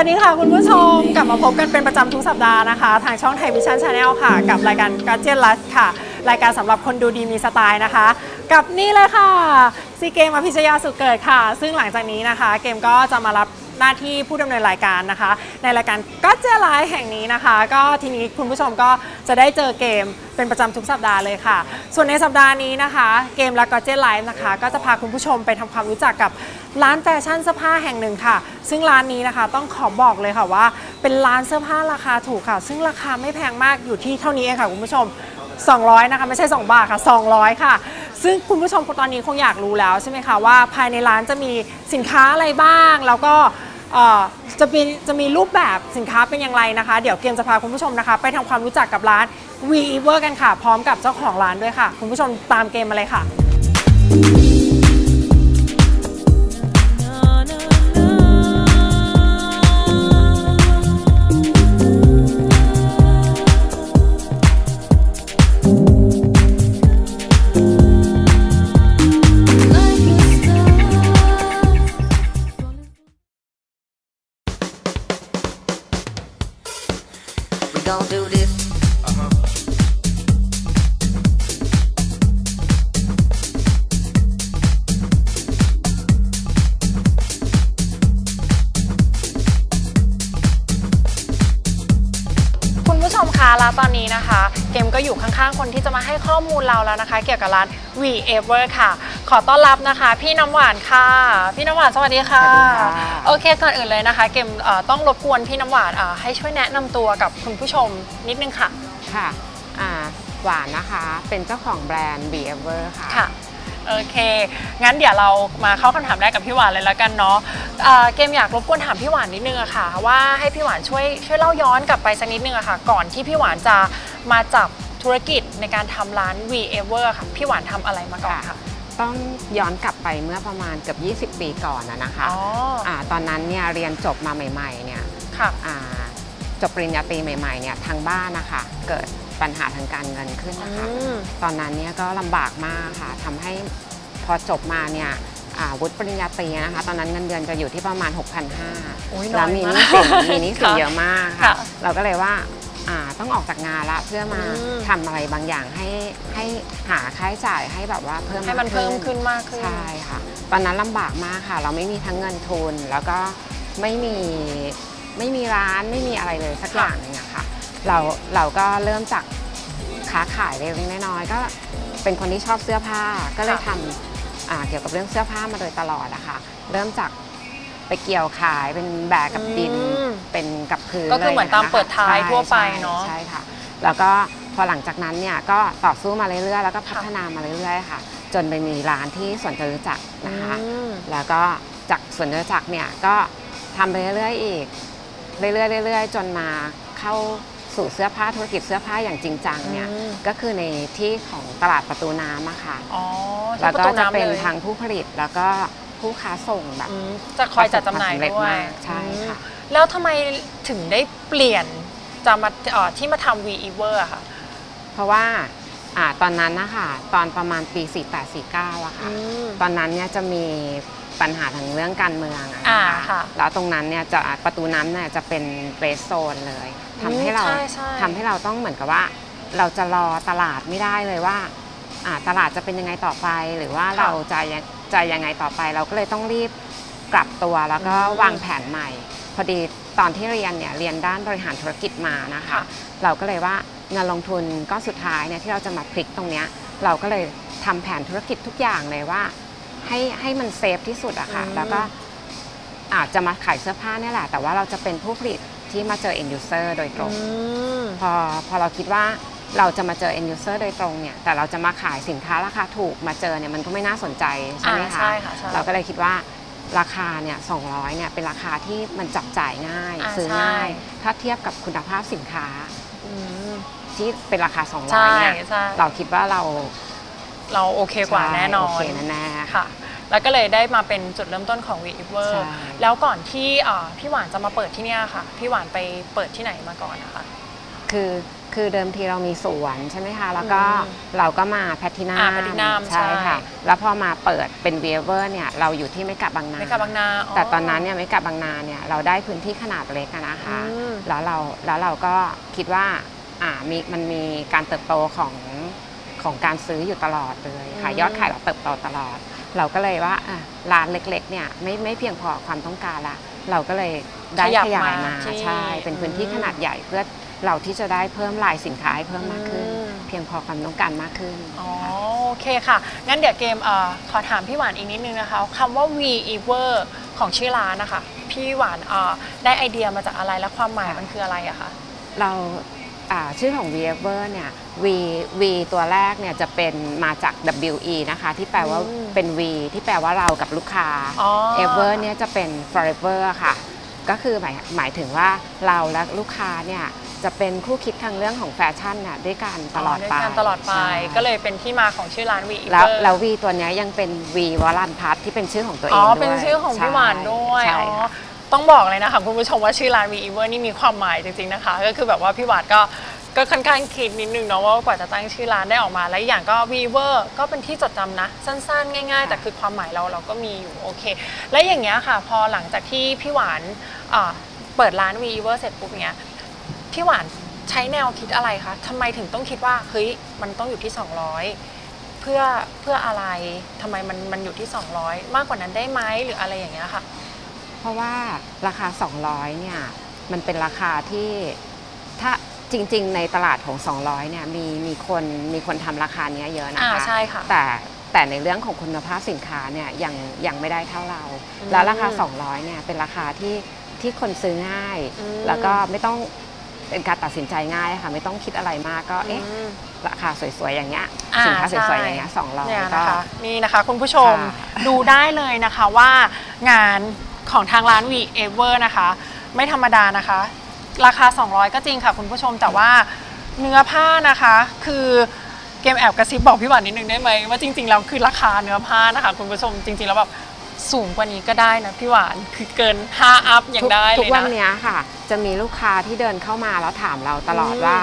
สวัสดีค่ะคุณผู้ชมกลับมาพบกันเป็นประจำทุกสัปดาห์นะคะ ทางช่องไทยวิชั่นชาแนลค่ะ กับรายการกัจเจนลัสค่ะ รายการสำหรับคนดูดีมีสไตล์นะคะ กับนี่เลยค่ะซีเกมอภิชยาสุดเกิดค่ะ ซึ่งหลังจากนี้นะคะ เกมก็จะมารับ หน้าที่ผู้ดำเนินรายการนะคะ ในรายการกัจเจ t ไลฟ์แห่งนี้นะคะ ก็ทีนี้คุณผู้ชมก็จะได้เจอเกมเป็นประจำทุกสัปดาห์เลยค่ะ ส่วนในสัปดาห์นี้นะคะ เกมและกัจเจ t ไลฟ์นะคะ ก็จะพาคุณผู้ชมไปทำความรู้จักกับร้านแฟชั่นเสื้อผ้าแห่งหนึ่งค่ะ ซึ่งร้านนี้นะคะต้องขอบอกเลยค่ะว่า เป็นร้านเสื้อผ้าราคาถูกค่ะ ซึ่งราคาไม่แพงมากอยู่ที่เท่านี้เองค่ะคุณผู้ชม 200นะคะไม่ใช่ 2 บาทค่ะ 200 ค่ะ ซึ่งคุณผู้ชมตอนนี้คงอยากรู้แล้วใช่ไหมคะว่าภายในร้านจะมีสินค้าอะไรบ้าง แล้วก็จะมีจะมีรูปแบบสินค้าเป็นอย่างไรนะคะ เดี๋ยวเกมจะพาคุณผู้ชมนะคะ ไปทำความรู้จักกับร้าน w e e v e r กันค่ะ พร้อมกับเจ้าของร้านด้วยค่ะ คุณผู้ชมตามเกมมาเลยค่ะ แล้วตอนนี้นะคะ เกมก็อยู่ข้างๆ คนที่จะมาให้ข้อมูลเราแล้วนะคะ เกี่ยวกับร้าน w e e v e r ค่ะ ขอต้อนรับนะคะ พี่น้ำหวานค่ะ พี่น้ำหวานสวัสดีค่ะ สวัสดีค่ะ โอเคก่อนอื่นเลยนะคะ เกมเอ่อต้องรบกวนพี่น้ำหวานเอ่อให้ช่วยแนะนำตัวกับคุณผู้ชมนิดนึงค่ะ ค่ะอ่าหวานนะคะ เป็นเจ้าของแบรนด์ b e e v e r ค่ะ ค่ะ โอเค งั้นเดี๋ยวเรามาเข้าคำถามแรกกับพี่หวานเลยแล้วกันเนาะเอ่อเกมอยากรบกวนถามพี่หวานนิดนึงอะค่ะ ว่าให้พี่หวานช่วยช่วยเล่าย้อนกลับไปสักนิดนึงอะค่ะ ก่อนที่พี่หวานจะมาจับธุรกิจในการทำร้าน w e e v e r ค่ะ พี่หวานทำอะไรมาก่อนค่ะ ต้องย้อนกลับไปเมื่อประมาณเกือบ20 ปีก่อนนะนะคะอ๋ออ่าตอนนั้นเนี่ยเรียนจบมาใหม่ ๆ เนี่ยค่ะอ่าจบปริญญาตรีใหม่ๆเนี่ยทางบ้านนะคะ เกิด ปัญหาทางการเงินขึ้นนะคะอืมตอนนั้นเนี่ยก็ลำบากมากค่ะทำให้พอจบมาเนี่ยอ่าวุฒิปริญญาตรีนะคะ ตอนนั้นเงินเดือนจะอยู่ที่ประมาณโอ้ย6,500น้แล้อวยมีหมานี้กสินมีหนี้สินค่ะเยอะมากค่ะค่ะ เราก็เลยว่าอ่าต้องออกจากงานละเพื่อมาอืมทำอะไรบางอย่างให้ให้หาค่าใช้จ่ายให้แบบว่าเพิ่มให้มันากเพิ่มขึ้นมากขึ้นใช่ค่ะตอนนั้นลำบากมากค่ะ เราไม่มีทั้งเงินทุนแล้วก็ไม่มีไม่มีร้านไม่มีอะไรเลยสักอย่างหนึ่งอะค่ะ เราเราก็เริ่มจากค้าขายเล็กๆน้อยๆก็เป็นคนที่ชอบเสื้อผ้าก็เลยค่ะทำอ่าเกี่ยวกับเรื่องเสื้อผ้ามาโดยตลอดอะค่ะเริ่มจากไปเกี่ยวขายเป็นแบกกับดินอืมเป็นกับพื้นก็คือเหมือนตามลยะะเปิดท้ายใช่ทั่วไปใช่เนอะใช่ค่ะ แล้วก็พอหลังจากนั้นเนี่ยก็ต่อสู้มาเรื่อยๆแล้วก็พัฒนามาเรื่อยๆค่ะ จนไปมีร้านที่สวนจตุจักรนะคะอืมแล้วก็จากสวนจตุจักรเนี่ยก็ทำไปเรื่อยๆอีกเรื่อยๆเรื่อยๆจนมาเข้า สู่เสื้อผ้าธุรกิจเสื้อผ้าอย่างจริงจังเนี่ยอืมก็คือในที่ของตลาดประตูน้ำอะค่ะอ๋อที่แล้วประก็ตูจะน้ำเป็นเลยทางผู้ผลิตแล้วก็ผู้ค้าส่งแบบอืมจะคอยจัดจำหน่ายประสบควมสำเร็จด้วยมากใช่ค่ะอืมแล้วทำไมถึงได้เปลี่ยนจะมาเอ่อที่มาทำ w e e v e r อะค่ะ เพราะว่าอ่าตอนนั้นนะคะตอนประมาณปี 4849อะค่ะอืมตอนนั้นเนี่ยจะมี ปัญหาทางเรื่องการเมืองอะอ่านะคะค่ะแล้วตรงนั้นเนี่ยจะประตูน้ำเนี่ยจะเป็นเรสโซนเลยทำให้เราใช่ใช่ ทำให้เราต้องเหมือนกับว่า เราจะรอตลาดไม่ได้เลยว่าอ่าตลาดจะเป็นยังไงต่อไป หรือว่าค่ะเราจะยังจะยังไงต่อไป เราก็เลยต้องรีบกลับตัวแล้วก็อืมวางแผนใหม่ พอดีตอนที่เรียนเนี่ยเรียนด้านบริหารธุรกิจมานะคะ ค่ะ เราก็เลยว่าเงินลงทุนก้อนสุดท้ายเนี่ยที่เราจะมาพลิกตรงเนี้ยเราก็เลยทำแผนธุรกิจทุกอย่างเลยว่า ให้ให้มันเซฟที่สุดอะค่ะอืมแล้วก็อาจจะมาขายเสื้อผ้าเนี่ยแหละ แต่ว่าเราจะเป็นผู้ผลิตที่มาเจอ end user โดยตรงอืมพอพอเราคิดว่าเราจะมาเจอ end user โดยตรงเนี่ย แต่เราจะมาขายสินค้าราคาถูกมาเจอเนี่ยมันก็ไม่น่าสนใจใช่ไหมอ่าคะใช่ค่ะใช่เราก็เลยคิดว่าราคาเนี่ย200เนี่ยเป็นราคาที่มันจับจ่ายง่ายอ่าซื้อใช่ง่าย ถ้าเทียบกับคุณภาพสินค้าอืมที่เป็นราคาใช่200เนี่ยใช่เราคิดว่าเรา เราโอเคกว่าแน่นอนโอเคแน่ๆค่ะ แล้วก็เลยได้มาเป็นจุดเริ่มต้นของ w e e v e r ใช่แล้วก่อนที่เอ่อพี่หวานจะมาเปิดที่เนี่ยค่ะ พี่หวานไปเปิดที่ไหนมาก่อนนะคะ คือคือเดิมทีเรามีสวนใช่ไหมคะ แล้วก็อืมเราก็มาแพทินัอ่าม Platinum ใช่ค่ะใช่แล้วพอมาเปิดเป็นเวเวอร์เนี่ยเราอยู่ที่ไม่กะบางนาไม่กับบางนา แต่ตอนนั้นเนี่ยไม่กะบางนาเนี่ยเราได้พื้นที่ขนาดเล็กอะนะคะอืมแล้วเราแล้วเราก็คิดว่าอ่ามีมันมีการเติบโตของ ของการซื้ออยู่ตลอดเลยค่ะอืมยอดขายเราเติบโตตลอด เราก็เลยว่าอะร้านเล็กๆเนี่ยไม่ไม่เพียงพอความต้องการละ เราก็เลยได้ขยับขยายมามาที่ใช่ เป็นพื้นที่อืมขนาดใหญ่เพื่อเราที่จะได้เพิ่มลายสินค้าให้เพิ่มมากขึ้นอืมเพียงพอความต้องการมากขึ้นอ๋อโอเคค่ะ งั้นเดี๋ยวเกมเอ่อขอถามพี่หวานอีกนิดนึงนะคะคำว่า V Ever ของชื่อร้านนะคะ พี่หวานเอ่อได้ไอเดียมาจากอะไรและความหมายมันคืออะไรอะคะเราอ่า ชื่อของ v e v e r เนี่ย V V ตัวแรกเนี่ยจะเป็นมาจาก WE นะคะ ที่แปลว่าอืมเป็น V ที่แปลว่าเรากับลูกค้าอ๋อ Ever เนี่ยจะเป็น forever ค่ะ ก็คือหมายหมายถึงว่าเราและลูกค้าเนี่ยจะเป็นคู่คิดทางเรื่องของแฟชั่นน่ะด้วยกันตลอดด้วยไปกันตลอดไปใช่ก็เลยเป็นที่มาของชื่อร้าน V แล้ว Ever แล้ว V ตัวเนี้ยยังเป็น V วรันพัทที่เป็นชื่อของตัวเออ๋งอด้วยเป็นชื่อของพี่หวานด้วยใช่อ๋อค่ะ ต้องบอกเลยนะคะคุณผู้ชมว่าชื่อร้าน V Ever นี่มีความหมายจริงๆนะคะ ก็คือแบบว่าพี่หวานก็ก็ค่อนข้างคิดนิดนึงเนาะว่ากว่าจะตั้งชื่อร้านได้ออกมา และอีกอย่างก็ V Ever ก็เป็นที่จดจำนะ สั้นๆ ง่ายๆ แต่คือความหมายเราเราก็มีอยู่โอเค และอย่างเงี้ยค่ะ พอหลังจากที่พี่หวานอ่าเปิดร้าน V Ever เสร็จปุ๊บเนี้ยพี่หวานใช้แนวคิดอะไรคะทำไมถึงต้องคิดว่าเฮ้ยมันต้องอยู่ที่ 200 เพื่อเพื่ออะไรทำไมมันมันอยู่ที่ 200 มากกว่านั้นได้ไหมหรืออะไรอย่างเงี้ยค่ะ เพราะว่าราคา 200เนี่ยมันเป็นราคาที่ถ้าจริง ๆ ในตลาดของ 200เนี่ยมีมีคนมีคนทำราคาเนี้ยเยอะนะอ่าคะใช่ค่ะ แต่แต่ในเรื่องของคุณภาพสินค้าเนี่ยยังยังไม่ได้เท่าเรา อืมแล้วราคา 200เนี่ยเป็นราคาที่ที่คนซื้อง่าย อืม แล้วก็ไม่ต้องเป็นการตัดสินใจง่ายค่ะไม่ต้องคิดอะไรมากก็เอ๊ะ อืม ราคาสวยๆ อย่างเงี้ย อ่าสินค้าสใช่ วยๆ อย่างเงี้ย200เนี่ยก็ นะคะนี่นะคะคุณผู้ชมค่ะ ดูได้เลยนะคะว่างาน ของทางร้าน We Ever นะคะ ไม่ธรรมดานะคะ ราคา 200 ก็จริงค่ะคุณผู้ชมแต่ว่าเนื้อผ้านะคะ คือเกมแอบกระซิบบอกพี่หวานนิดนึงได้ไหมว่าจริงๆแล้วคือราคาเนื้อผ้านะคะ คุณผู้ชมจริงๆแล้วแบบสูงกว่านี้ก็ได้นะพี่หวานคือเกิน 5 อัพยังได้ทุเลกยวันนะเนี้ยค่ะ จะมีลูกค้าที่เดินเข้ามาแล้วถามเราตลอดอืมว่า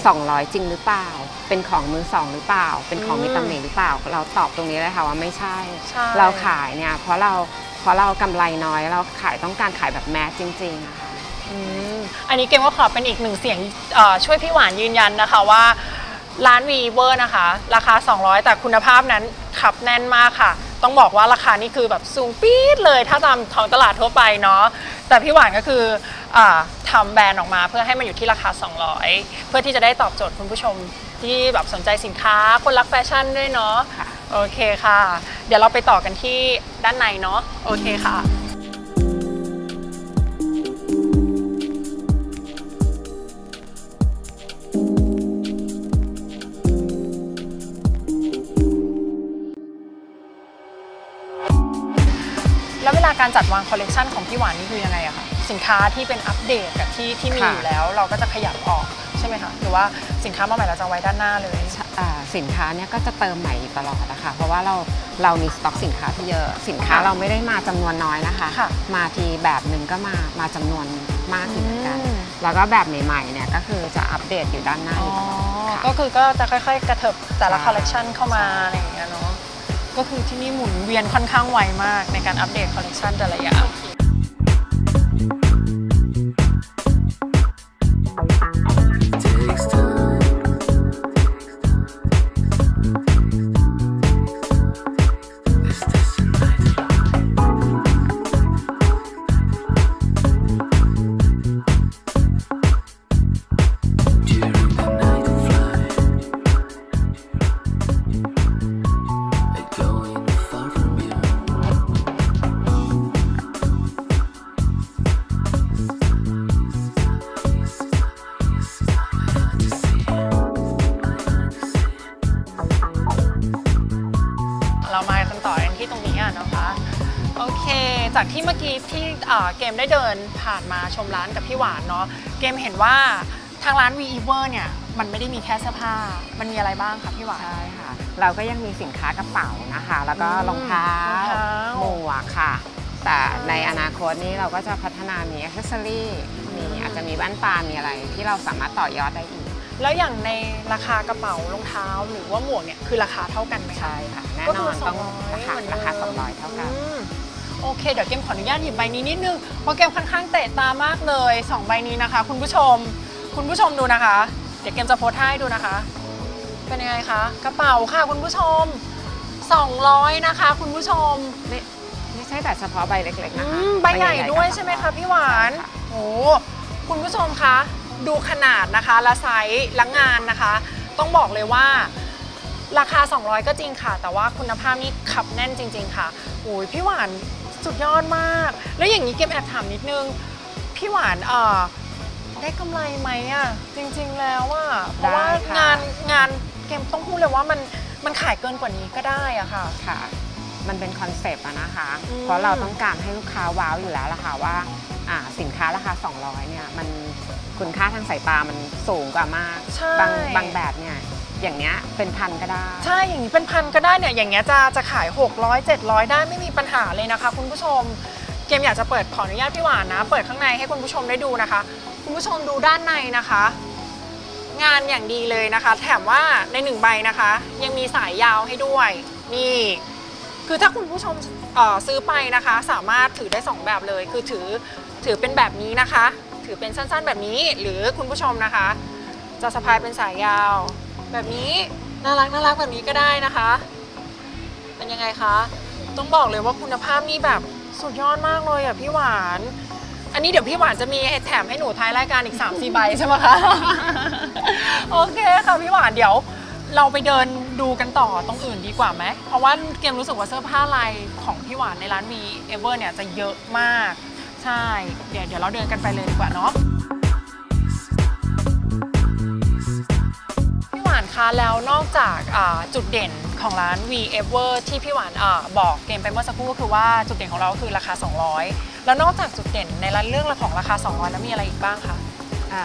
200 จริงหรือเปล่า เป็นของมือสองหรือเปล่า เป็นของอืมมีตำหนิหรือเปล่า เราตอบตรงนี้เลยค่ะว่าไม่ใช่ใช่เราขายเนี่ยเพราะเราเพ ราะเรากำไรน้อยเราขายต้องการขายแบบแมสจริงๆอะค่ะอืมอันนี้เกมก็ขอเป็นอีกหนึ่งเสียงเอ่อช่วยพี่หวานยืนยันนะคะว่าร้านวีเวอร์นะคะ ราคา 200 แต่คุณภาพนั้นขับแน่นมากค่ะ ต้องบอกว่าราคานี่คือแบบสูงปี๊ดเลยถ้าตามท้องตลาดทั่วไปเนาะแต่พี่หวานก็คืออาทำแบรนด์ออกมาเพื่อให้มันอยู่ที่ราคา 200 เพื่อที่จะได้ตอบโจทย์คุณผู้ชมที่แบบสนใจสินค้าคนรักแฟชั่นด้วยเนาะค่ะ โอเคค่ะ เดี๋ยวเราไปต่อกันที่ด้านในเนาะโอเคค่ะแล้วเวลาการจัดวางคอลเลกชันของพี่หวานนี่คือยังไงอะคะสินค้าที่เป็นอัปเดตกับที่ที่มีอยู่แล้ว เราก็จะขยับออกใช่ไหมคะหรือว่าสินค้ามาใหม่เราจะไว้ด้านหน้าเลย สินค้าเนี่ยก็จะเติมใหม่อยู่ตลอดนะคะเพราะว่าเราเรามีสต็อกสินค้าที่เยอะสินค้าค่ะเราไม่ได้มาจำนวนน้อยนะคะค่ะมาทีแบบหนึ่งก็มามาจำนวนมากอยู่เหมือนกันอืมแล้วก็แบบใหม่ๆเนี่ยก็คือจะอัปเดตอยู่ด้านหน้าอ๋ออยู่ตลอดค่ะก็คือก็จะค่อยๆ กระเถิบแต่ละใช่คอลเลกชันเข้ามาใช่อะไรอย่างเงี้ยเนาะก็คือที่นี่หมุนเวียนค่อนข้างไวมากในการอัปเดตคอลเลกชันแต่ละอย่าง มได้เดินผ่านมาชมร้านกับพี่หวานเนาะเกมเห็นว่าทางร้าน v e v e r เนี่ยมันไม่ได้มีแค่เสื้อผ้า มันมีอะไรบ้างคะพี่หวาน ใช่ค่ะ เราก็ยังมีสินค้ากระเป๋านะคะ แล้วก็อืมรองเท้ารองเท้า หมวกค่ะ แต่ในอนาคตนี้เราก็จะพัฒนามีอ c เซสซอรี่มีอาจจะจะมีแว่นตา มีอะไรที่เราสามารถต่อยอดได้อีก แล้วอย่างในราคากระเป๋ารองเท้าหรือว่าหมวกเนี่ยคือราคาเท่ากันไหมคะ ใช่ค่ะ แน่ก็นคือนต้อง200ราคาเหมือนราคาดิม200 เท่ากัน อืม โอเค เดี๋ยวเกมขออนุญาตหยิบใบนี้นิดนึง เพราะเกมค่อนข้างเตะตามากเลย 2 ใบนี้นะคะ คุณผู้ชม คุณผู้ชมดูนะคะ เดี๋ยวเกมจะโพสท่าให้ดูนะคะ เป็นยังไงคะ กระเป๋าค่ะคุณผู้ชม 200 นะคะ คุณผู้ชมไม่ไม่ใช่แต่เฉพาะใบเล็กๆอืนะคะมใบใหญ่ๆด้วยก็ใช่ไหมคะพี่หวานใช่ค่ะโอ้คุณผู้ชมคะดูขนาดนะคะและไซส์และงานนะคะ ต้องบอกเลยว่าราคา 200 ก็จริงค่ะ แต่ว่าคุณภาพนี่ขับแน่นจริง ๆ ค่ะโอ้ยพี่หวาน สุดยอดมาก แล้วอย่างนี้เกมแอบถามนิดนึง พี่หวานเอ่อได้กำไรไหมอะ จริง ๆ แล้วอะเพราะว่าได้ค่ะ งานงานเกมต้องพูดเลยว่ามันมันขายเกินกว่านี้ก็ได้อะค่ะ ค่ะ มันเป็นคอนเซปต์อะนะคะ อืม เพราะเราต้องการให้ลูกค้าว้าวอยู่แล้วล่ะค่ะว่าอ่าสินค้าราคา 200 เนี่ย มันคุณค่าทางสายตามันสูงกว่ามาก ใช่ บางบางแบบเนี่ย อย่างเนี้ยเป็นพันก็ได้ ใช่ อย่างนี้เป็นพันก็ได้เนี่ย อย่างเงี้ยจะจะขาย 600 700 ได้ไม่มีปัญหาเลยนะคะ คุณผู้ชม เกมอยากจะเปิดขออนุญาตพี่หวานนะ เปิดข้างในให้คุณผู้ชมได้ดูนะคะ คุณผู้ชมดูด้านในนะคะ งานอย่างดีเลยนะคะ แถมว่าในหนึ่งใบนะคะ ยังมีสายยาวให้ด้วย นี่ คือถ้าคุณผู้ชมซื้อไปนะคะ สามารถถือได้สองแบบเลย คือถือถือเป็นแบบนี้นะคะ ถือเป็นสั้นๆแบบนี้ หรือคุณผู้ชมนะคะ จะสะพายเป็นสายยาว แบบนี้น่ารักน่ารักแบบนี้ก็ได้นะคะ เป็นยังไงคะ ต้องบอกเลยว่าคุณภาพนี่แบบสุดยอดมากเลยอะพี่หวาน อันนี้เดี๋ยวพี่หวานจะมีแถมให้หนูท้ายรายการอีก3 4ใบใช่ไหมคะ โอเคค่ะพี่หวานเดี๋ยวเราไปเดินดูกันต่อตรงอื่นดีกว่าไหม เพราะว่าเกมรู้สึกว่าเสื้อผ้าลายของพี่หวานในร้าน V Ever เนี่ยจะเยอะมาก ใช่ เดี๋ยวเดี๋ยวเราเดินกันไปเลยดีกว่าเนาะ คะแล้วนอกจากอ่าจุดเด่นของร้าน V Ever ที่พี่หวานอาบอกเกมไปเมื่อสักครู่ก็คือว่าจุดเด่นของเราก็คือราคา 200 แล้วนอกจากจุดเด่นในร้านเรื่องของราคา 200 แล้วมีอะไรอีกบ้างคะอ่า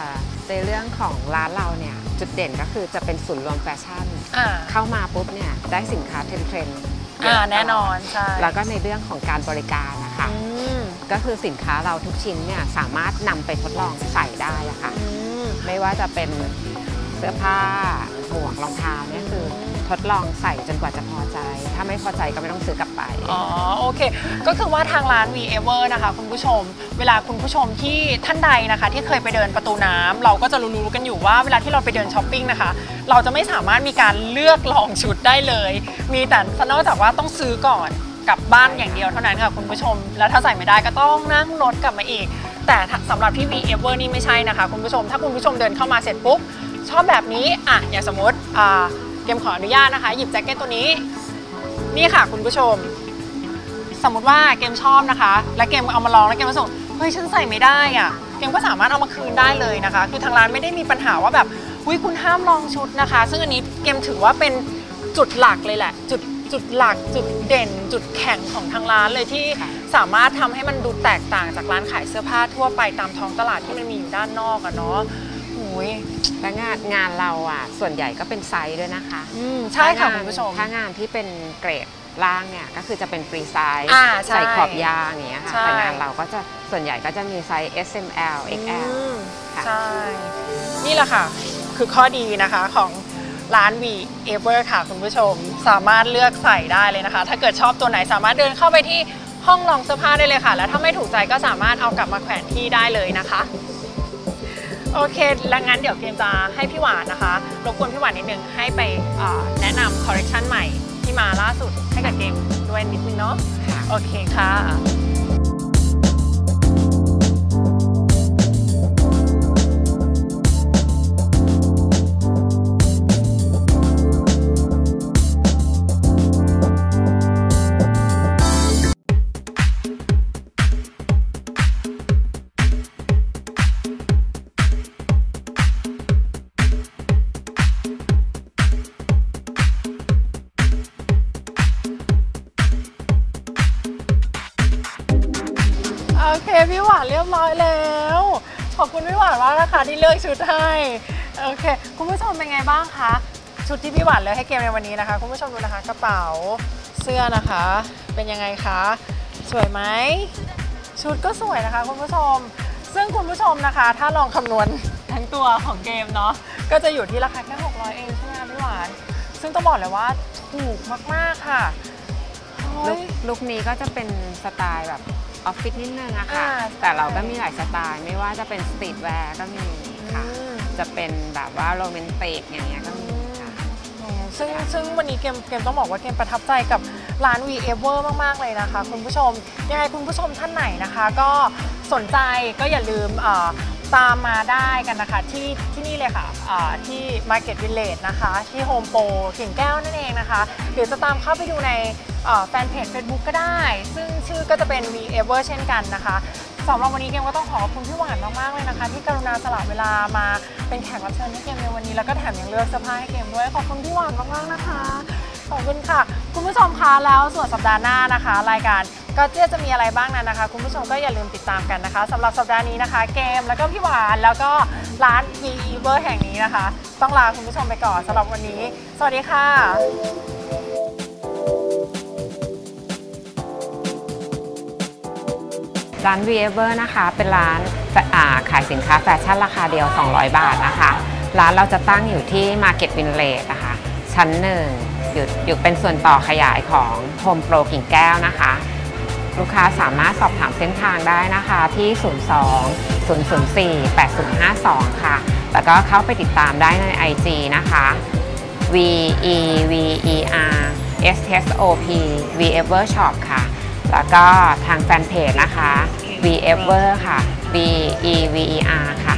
ในเรื่องของร้านเราเนี่ยจุดเด่นก็คือจะเป็นศูนย์รวมแฟชั่นอ่าเข้ามาปุ๊บเนี่ยได้สินค้าเทรนเทรนด์อ่าแน่นอนใช่แล้วก็ในเรื่องของการบริการนะคะอืมก็คือสินค้าเราทุกชิ้นเนี่ยสามารถนำไปทดลองใส่ได้อะค่ะอืมไม่ว่าจะเป็นเสื้อผ้าหมวกรองเท้าเนี่ยคือทดลองใส่จนกว่าจะพอใจ ถ้าไม่พอใจก็ไม่ต้องซื้อกลับไป อ๋อโอเค ก็คือว่าทางร้าน V Ever นะคะ คุณผู้ชม เวลาคุณผู้ชมที่ท่านใดนะคะ ที่เคยไปเดินประตูน้ำเราก็จะรู้ๆกันอยู่ว่าเวลาที่เราไปเดินช้อปปิ้งนะคะ เราจะไม่สามารถมีการเลือกลองชุดได้เลย มีแต่นอกจากว่าต้องซื้อก่อนกลับบ้านอย่างเดียวเท่านั้นค่ะคุณผู้ชม แล้วถ้าใส่ไม่ได้ก็ต้องนั่งรถกลับมาอีก แต่ถ้าสำหรับที่ V Ever นี่ไม่ใช่นะคะ คุณผู้ชม ถ้าคุณผู้ชมเดินเข้ามาเสร็จปุ๊บ ชอบแบบนี้อะอย่างสมมติเกมขออนุญาตนะคะ หยิบแจ็คเก็ตตัวนี้ นี่ค่ะคุณผู้ชม สมมติว่าเกมชอบนะคะ และเกมเอามาลองแล้วเกมรู้สึกเฮ้ยฉันใส่ไม่ได้อะเกมก็สามารถเอามาคืนได้เลยนะคะ คือทางร้านไม่ได้มีปัญหาว่าแบบอุ้ยคุณห้ามลองชุดนะคะ ซึ่งอันนี้เกมถือว่าเป็นจุดหลักเลยแหละ จุดจุดหลักจุดเด่น จุดแข็งของทางร้านเลยที่สามารถทำให้มันดูแตกต่างจากร้านขายเสื้อผ้าทั่วไปตามท้องตลาดที่มันมีอยู่ด้านนอกอะเนาะ ยและงานงานเราอะส่วนใหญ่ก็เป็นไซส์ด้วยนะคะอืมใช่ค่ะถ้างานคุณผู้ชม ถ้างานที่เป็นเกรดล่างเนี่ยก็คือจะเป็นฟรีไซส์อ่าใช่ใส่ขอบยางอย่างเงี้ยค่ะใช่ แต่งานเราก็จะส่วนใหญ่ก็จะมีไซส์ S M L X L อืมค่ะ ใช่ นี่แหละค่ะ คือข้อดีนะคะของร้าน V Ever ค่ะคุณผู้ชม สามารถเลือกใส่ได้เลยนะคะ ถ้าเกิดชอบตัวไหนสามารถเดินเข้าไปที่ห้องลองเสื้อผ้าได้เลยค่ะ แล้วถ้าไม่ถูกใจก็สามารถเอากลับมาแขวนที่ได้เลยนะคะ โอเค แล้วงั้นเดี๋ยวเกมจะให้พี่หวานนะคะ รบกวนพี่หวานนิดนึงให้ไปเอ่อแนะนำคอลเลคชันใหม่ที่มาล่าสุดให้กับเกมด้วยนิดนึงเนาะค่ะโอเคค่ะ เลือกชุดให้โอเคคุณผู้ชมเป็นไงบ้างคะชุดที่พี่หวานเลือกให้เกมในวันนี้นะคะ คุณผู้ชมดูนะคะกระเป๋าเสื้อนะคะ เป็นยังไงคะสวยไหมชุดก็สวยนะคะ คุณผู้ชม ซึ่งคุณผู้ชมนะคะ ถ้าลองคำนวณทั้งตัวของเกมเนาะก็จะอยู่ที่ราคาแค่600 เองใช่ไหมคะพี่หวาน ซึ่งต้องบอกเลยว่าถูกมากๆค่ะเฮ้ลุยคลุคนี้ก็จะเป็นสไตล์แบบออฟฟิศนิดนึงอะค่ะอ่าแต่เราก็มีหลายสไตล์ ไม่ว่าจะเป็นสตรีทแวร์ก็มี ค่ะอืมจะเป็นแบบว่าโรแมนติกอย่างเงี้ยก็มีค่ะอืมซึ่งซึ่งวันนี้เกมเกมต้องบอกว่าเกมประทับใจกับร้าน V Ever มากๆเลยนะคะ คุณผู้ชมยังไงคุณผู้ชมท่านไหนนะคะ ก็สนใจก็อย่าลืมเอ่อตามมาได้กันนะคะที่ที่นี่เลยค่ะอ่าที่ Market Village นะคะ ที่ Home Pro กิ่งแก้วนั่นเองนะคะ หรือจะตามเข้าไปดูในเอ่อแฟนเพจ Facebook ก็ได้ ซึ่งชื่อก็จะเป็น V Ever เช่นกันนะคะ สำหรับวันนี้เกมก็ต้องขอขอบคุณพี่หวานมากๆเลยนะคะ ที่กรุณาสละเวลามาเป็นแขกรับเชิญให้เกมในวันนี้แล้วก็แถมยังเลือกเสื้อผ้าให้เกมด้วยขอบคุณพี่หวานมากๆนะคะขอบคุณค่ะ คุณผู้ชมคะแล้วส่วนสัปดาห์หน้านะคะ รายการก็เจ๊จะมีอะไรบ้างนั้นนะคะ คุณผู้ชมก็อย่าลืมติดตามกันนะคะสำหรับสัปดาห์นี้นะคะ เกมแล้วก็พี่หวานแล้วก็ร้าน V Ever แห่งนี้นะคะ ต้องลาคุณผู้ชมไปก่อนสำหรับวันนี้ สวัสดีค่ะ ร้าน v e v e r นะคะ เป็นร้านาขายสินค้าแฟชั่นราคาเดียว 200 บาทนะคะ ร้านเราจะตั้งอยู่ที่ Market w i n l a t นะคะ ชั้นหนึ่งอยู่อยู่เป็นส่วนต่อขยายของ Home Pro กิ่งแก้วนะคะ ลูกค้าสามารถสอบถามเส้นทางได้นะคะที่ 02 004 8052 ค่ะ แล้วก็เข้าไปติดตามได้ใน IG นะคะ V E V E R S S O P V Ever Shop ค่ะ แล้วก็ทางแฟนเพจนะคะ V Ever ค่ะ V E V E R ค่ะ